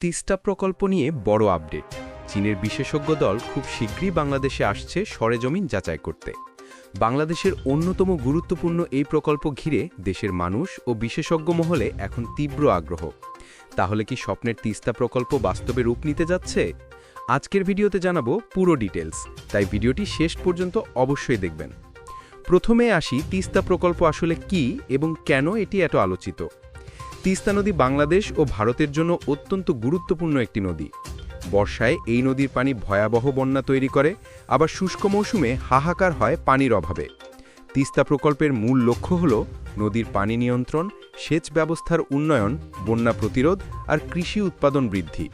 তিস্তা প্রকল্প নিয়ে বড় আপডেট। চীনের বিশেষজ্ঞ দল খুব শীঘ্রই বাংলাদেশে আসছে সরেজমিন যাচাই করতে। বাংলাদেশের অন্যতম গুরুত্বপূর্ণ এই প্রকল্প ঘিরে দেশের মানুষ ও বিশেষজ্ঞ মহলে এখন তীব্র আগ্রহ। তাহলে কি স্বপ্নের তিস্তা প্রকল্প বাস্তবে রূপ নিতে যাচ্ছে? আজকের ভিডিওতে জানাব পুরো ডিটেলস তাই ভিডিওটি শেষ পর্যন্ত অবশ্যই দেখবেন। প্রথমে আসি তিস্তা প্রকল্প আসলে কি এবং কেন এটি এত আলোচিত। তিস্তা নদী বাংলাদেশ ও ভারতের জন্য অত্যন্ত গুরুত্বপূর্ণ একটি নদী। বর্ষায় এই নদীর পানি ভয়াবহ বন্যা তৈরি করে, আবার শুষ্ক মৌসুমে হাহাকার হয় পানির অভাবে। তিস্তা প্রকল্পের মূল লক্ষ্য হল নদীর পানি নিয়ন্ত্রণ, সেচ ব্যবস্থার উন্নয়ন, বন্যা প্রতিরোধ আর কৃষি উৎপাদন বৃদ্ধি।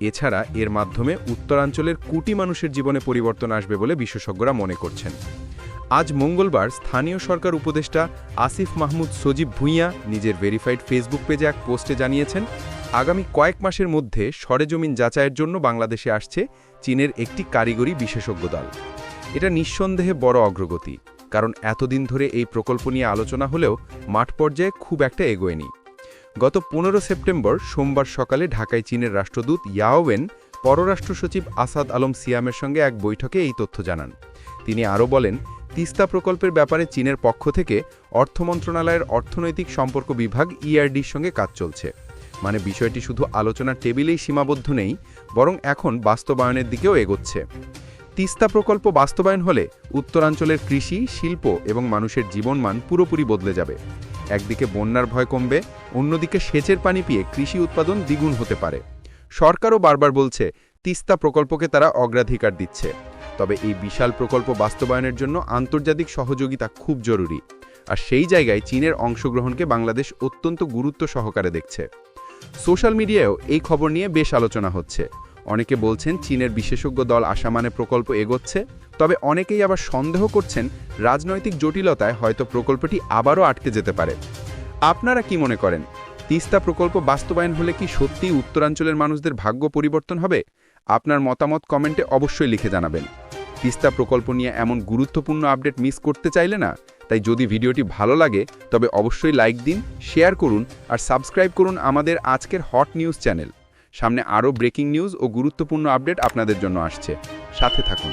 এছাড়া এর মাধ্যমে উত্তরাঞ্চলের কোটি মানুষের জীবনে পরিবর্তন আসবে বলে বিশেষজ্ঞরা মনে করছেন। আজ মঙ্গলবার স্থানীয় সরকার উপদেষ্টা আসিফ মাহমুদ সজীব ভুঁইয়া নিজের ভেরিফাইড ফেসবুক পেজে এক পোস্টে জানিয়েছেন, আগামী কয়েক মাসের মধ্যে সরেজমিন যাচাইয়ের জন্য বাংলাদেশে আসছে চীনের একটি কারিগরি বিশেষজ্ঞ দল। এটা নিঃসন্দেহে বড় অগ্রগতি, কারণ এতদিন ধরে এই প্রকল্প নিয়ে আলোচনা হলেও মাঠ পর্যায়ে খুব একটা এগোয়নি। গত পনেরো সেপ্টেম্বর সোমবার সকালে ঢাকায় চীনের রাষ্ট্রদূত ইয়াওয়েন পররাষ্ট্র সচিব আসাদ আলম সিয়ামের সঙ্গে এক বৈঠকে এই তথ্য জানান। তিনি আরও বলেন তিস্তা প্রকল্পের ব্যাপারে চীনের পক্ষ থেকে অর্থ মন্ত্রণালয়ের অর্থনৈতিক সম্পর্ক বিভাগ ইআরডির সঙ্গে কাজ চলছে। মানে বিষয়টি শুধু আলোচনার টেবিলেই সীমাবদ্ধ নেই, বরং এখন বাস্তবায়নের দিকেও এগোচ্ছে। তিস্তা প্রকল্প বাস্তবায়ন হলে উত্তরাঞ্চলের কৃষি, শিল্প এবং মানুষের জীবনমান পুরোপুরি বদলে যাবে। একদিকে বন্যার ভয় কমবে, অন্যদিকে সেচের পানি পেয়ে কৃষি উৎপাদন দ্বিগুণ হতে পারে। সরকারও বারবার বলছে, তিস্তা প্রকল্পকে তারা অগ্রাধিকার দিচ্ছে। তবে এই বিশাল প্রকল্প বাস্তবায়নের জন্য আন্তর্জাতিক সহযোগিতা খুব জরুরি। আর সেই জায়গায় চীনের অংশগ্রহণকে বাংলাদেশ অত্যন্ত গুরুত্ব সহকারে দেখছে। সোশ্যাল মিডিয়ায়ও এই খবর নিয়ে বেশ আলোচনা হচ্ছে। অনেকে বলছেন চীনের বিশেষজ্ঞ দল আসা মানে প্রকল্প এগোচ্ছে, তবে অনেকেই আবার সন্দেহ করছেন রাজনৈতিক জটিলতায় হয়তো প্রকল্পটি আবারও আটকে যেতে পারে। আপনারা কি মনে করেন? তিস্তা প্রকল্প বাস্তবায়ন হলে কি সত্যিই উত্তরাঞ্চলের মানুষদের ভাগ্য পরিবর্তন হবে? আপনার মতামত কমেন্টে অবশ্যই লিখে জানাবেন। তিস্তা প্রকল্প নিয়ে এমন গুরুত্বপূর্ণ আপডেট মিস করতে চাইলে না, তাই যদি ভিডিওটি ভালো লাগে, তবে অবশ্যই লাইক দিন, শেয়ার করুন আর সাবস্ক্রাইব করুন আমাদের আজকের হট নিউজ চ্যানেল। সামনে আরও ব্রেকিং নিউজ ও গুরুত্বপূর্ণ আপডেট আপনাদের জন্য আসছে। সাথে থাকুন।